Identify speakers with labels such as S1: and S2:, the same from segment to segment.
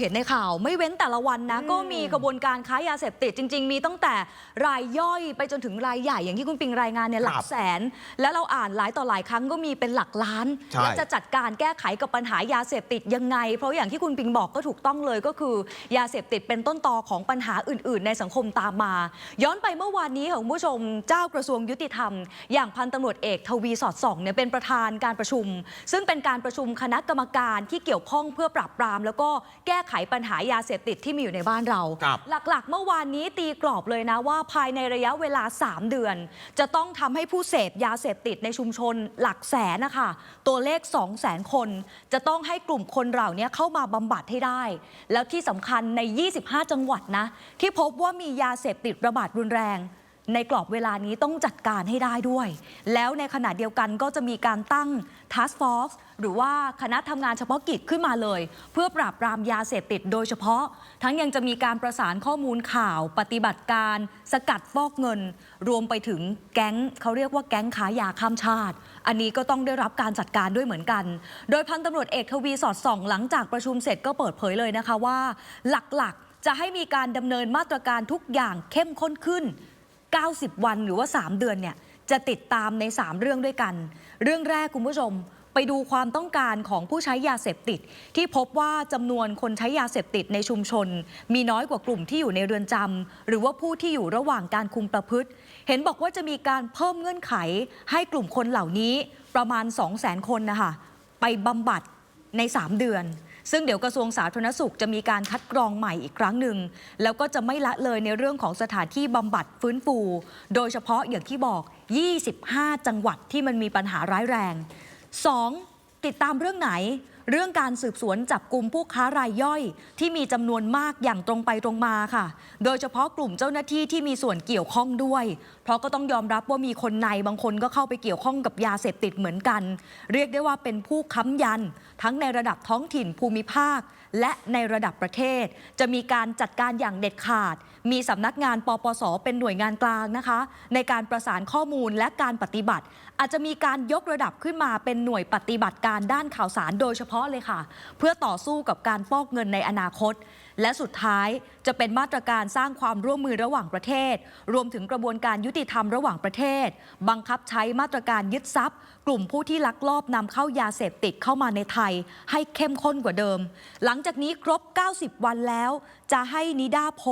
S1: เห็นในข่าวไม่เว้นแต่ละวันนะ ก็มีกระบวนการค้ายาเสพติดจริง ๆ มีตั้งแต่รายย่อยไปจนถึงรายใหญ่ อย่างที่คุณปิงรายงานเนี่ยหลั
S2: ครั
S1: ก
S2: บ
S1: แสน แล้วเราอ่านหลายต่อหลายครั้งก็มีเป็นหลักล้าน
S2: ใช่
S1: แล้วจะจัดการแก้ไขกับปัญหายาเสพติดยังไง เพราะอย่างที่คุณปิงบอกก็ถูกต้องเลยก็คือ ยาเสพติดเป็นต้นตอของปัญหาอื่น ๆ ในสังคมตามมา ย้อนไปเมื่อวานนี้ค่ะคุณผู้ชมเจ้ากระทรวงยุติธรรม อย่างพันตำรวจเอกทวีสอดส่องเนี่ยเป็นประธานการประชุม ซึ่งเป็นการประชุมคณะกรรมการที่เกี่ยวข้องเพื่อปราบปราม แล้วก็แก้ไขปัญหายาเสพติดที่มีอยู่ในบ้านเรา
S2: ครับ
S1: หลักๆ เมื่อวานนี้ตีกรอบเลยนะว่าภายในระยะเวลา 3 เดือน จะต้องทำให้ผู้เสพยาเสพติดในชุมชนหลักแสนนะคะตัวเลข 2 0 0แสนคน จะต้องให้กลุ่มคนเหล่านี้เข้ามาบำบัดให้ได้ แล้วที่สำคัญใน 25 จังหวัดนะ ที่พบว่ามียาเสพติดระบาดรุนแรง ในกรอบเวลานี้ต้องจัดการให้ได้ด้วย แล้วในขณะเดียวกันก็จะมีการตั้ง Task Force หรือว่าคณะทำงานเฉพาะกิจขึ้นมาเลย เพื่อปราบปรามยาเสพติดโดยเฉพาะ ทั้งยังจะมีการประสานข้อมูลข่าว ปฏิบัติการ สกัดฟอกเงิน รวมไปถึงแก๊งเขาเรียกว่าแก๊งขายยาข้ามชาติ อันนี้ก็ต้องได้รับการจัดการด้วยเหมือนกัน โดยพันตำรวจเอกทวีสอดส่อง หลังจากประชุมเสร็จก็เปิดเผยเลยนะคะว่า หลักๆจะให้มีการดำเนินมาตรการทุกอย่างเข้มข้นขึ้น 90 วันหรือว่า 3 เดือนเนี่ยจะติดตามใน 3 เรื่องด้วยกัน เรื่องแรกคุณผู้ชมไปดูความต้องการของผู้ใช้ยาเสพติด ที่พบว่าจำนวนคนใช้ยาเสพติดในชุมชน มีน้อยกว่ากลุ่มที่อยู่ในเรือนจำหรือว่าผู้ที่อยู่ระหว่างการคุมประพฤติ เห็นบอกว่าจะมีการเพิ่มเงื่อนไข ให้กลุ่มคนเหล่านี้ประมาณ 2 0 0 0 0 0 คนนะคะไปบำบัดใน 3 เดือน ซึ่งเดี๋ยวกระทรวงสาธารณสุขจะมีการคัดกรองใหม่อีกครั้งหนึ่ง แล้วก็จะไม่ละเลยในเรื่องของสถานที่บำบัดฟื้นฟู โดยเฉพาะอย่างที่บอก 25 จังหวัดที่มันมีปัญหาร้ายแรง 2. ติดตามเรื่องไหน เรื่องการสืบสวนจับกลุ่มผู้ค้ารายย่อย ที่มีจำนวนมากอย่างตรงไปตรงมาค่ะ โดยเฉพาะกลุ่มเจ้าหน้าที่ที่มีส่วนเกี่ยวข้องด้วย เพราะก็ต้องยอมรับว่ามีคนในบางคนก็เข้าไปเกี่ยวข้องกับยาเสพติดเหมือนกัน เรียกได้ว่าเป็นผู้ค้ำยัน ทั้งในระดับท้องถิ่นภูมิภาค และในระดับประเทศ จะมีการจัดการอย่างเด็ดขาด มีสำนักงานปปสเป็นหน่วยงานกลางนะคะ ในการประสานข้อมูลและการปฏิบัติ อาจจะมีการยกระดับขึ้นมาเป็นหน่วยปฏิบัติการด้านข่าวสารโดยเฉพาะพาะเลยค่ะ เพื่อต่อสู้กับการฟอกเงินในอนาคตและสุดท้ายจะเป็นมาตรการสร้างความร่วมมือระหว่างประเทศ รวมถึงกระบวนการยุติธรรมระหว่างประเทศ บังคับใช้มาตรการยึดทรัพย์ กลุ่มผู้ที่ลักลอบนำเข้ายาเสพติดเข้ามาในไทย ให้เข้มข้นกว่าเดิม หลังจากนี้ครบ 90 วันแล้ว จะให้นิดาโพ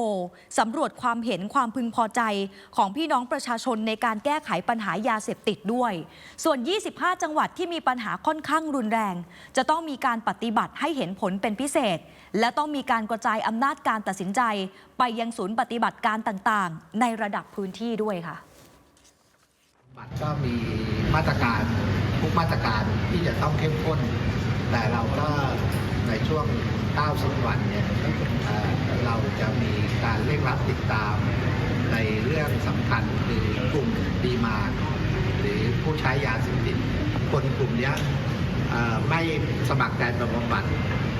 S1: สำรวจความเห็นความพึงพอใจของพี่น้องประชาชนในการแก้ไขปัญหายาเสพติดด้วย ส่วน 25 จังหวัดที่มีปัญหาค่อนข้างรุนแรง จะต้องมีการปฏิบัติให้เห็นผลเป็นพิเศษ และต้องมีการกระจายายอำนาจการตัดสินใจ ไปยังศูนย์ปฏิบัติการต่างๆ ในระดับพื้นที่ด้วยค่ะ
S3: บัตรก็มีมาตรการทุกมาตรการที่จะต้องเข้มข้น แต่เราก็ในช่วง 90 วันเนี่ยเราจะมีการเร่งรัดติดตามในเรื่องสำคัญคือกลุ่มดีมาหรือผู้ใช้ยาเสพติดคนกลุ่มเนี้ ไม่สมัครใจไปบำบัด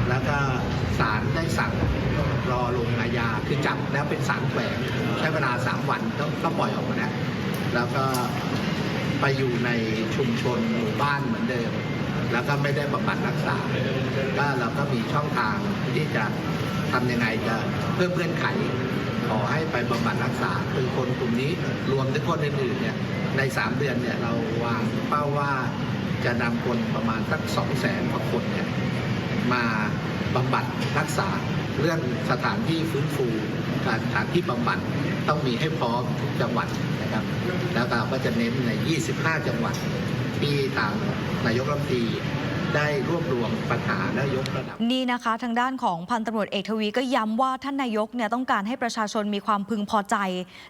S3: แล้วก็ศาลได้สั่งรอลงอาญาคือจับแล้วเป็นสารแขวงใช้เวลา 3 วันต้องต้องปล่อยออกมานะแล้วก็ไปอยู่ในชุมชนหมู่บ้านเหมือนเดิม แล้วก็ไม่ได้บำบัดรักษา ก็เราก็มีช่องทางที่จะทำยังไงจะเพิ่มเงื่อนไข ขอให้ไปบำบัดรักษาคือคนกลุ่มนี้รวมถึงคนอื่นๆเนี่ยใน 3 เดือนเนี่ยเราวางเป้าว่าจะนำคนประมาณสัก2 0 0แสนกว่าคนเนี่ยมาบำบัดรักษาเรื่องสถานที่ฟื้นฟูการสถานที่บำบัดต้องมีให้พร้อมทุกจังหวัดนะครับ แล้วเราก็จะเน้นใน 25 จังหวัดที่ทางนายกรัฐมนตรี ได้รวบรวมปัญหาและยกระดับ
S1: นี่นะคะทางด้านของพันตำรวจเอกทวีก็ย้ำว่าท่านนายกเนี่ยต้องการให้ประชาชนมีความพึงพอใจ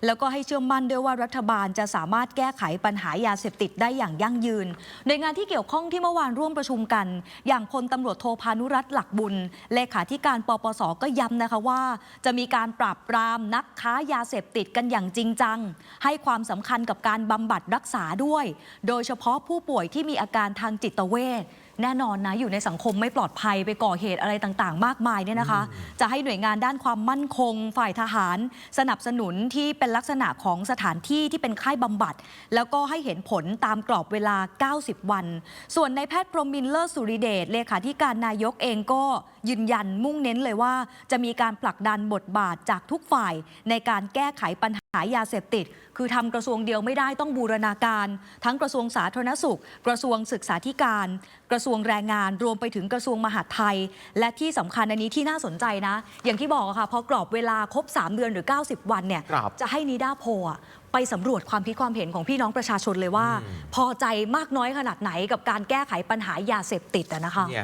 S1: แล้วก็ให้เชื่อมั่นด้วยว่ารัฐบาลจะสามารถแก้ไขปัญหายาเสพติดได้อย่างยั่งยืนโดยงานที่เกี่ยวข้องที่เมื่อวานร่วมประชุมกัน อย่างพลตำรวจโทพานุรัตน์หลักบุญ เลขาธิการปปสก็ย้ำนะคะว่า จะมีการปราบปรามนักค้ายาเสพติดกันอย่างจริงจัง ให้ความสำคัญกับการบำบัดรักษาด้วย โดยเฉพาะผู้ป่วยที่มีอาการทางจิตเวช แน่นอนนะอยู่ในสังคมไม่ปลอดภัยไปก่อเหตุอะไรต่างๆ มากมายเนี่ยนะคะ จะให้หน่วยงานด้านความมั่นคง ฝ่ายทหาร สนับสนุนที่เป็นลักษณะของสถานที่ที่เป็นค่ายบำบัด แล้วก็ให้เห็นผลตามกรอบเวลา 90 วัน ส่วนในแพทย์พรหมินทร์เลิศสุริเดชเลขาธิการนายกเองก็ยืนยันมุ่งเน้นเลยว่า จะมีการผลักดันบทบาทจากทุกฝ่ายในการแก้ไขปัญหา ยาเสพติด คือทำกระทรวงเดียวไม่ได้ต้องบูรณาการ ทั้งกระทรวงสาธารณสุข กระทรวงศึกษาธิการ กระทรวงแรงงาน รวมไปถึงกระทรวงมหาดไทย และที่สำคัญอันนี้ที่น่าสนใจนะ อย่างที่บอกอะค่ะพอกรอบเวลาครบ 3 เดือนหรือ 90 วันเนี่ย
S2: ครับ
S1: จะให้นิด้าโพลอะไปสำรวจความคิดความเห็นของพี่น้องประชาชนเลยว่า พอใจมากน้อยขนาดไหนกับการแก้ไขปัญหายาเสพติดอะนะคะ
S2: เนี่ย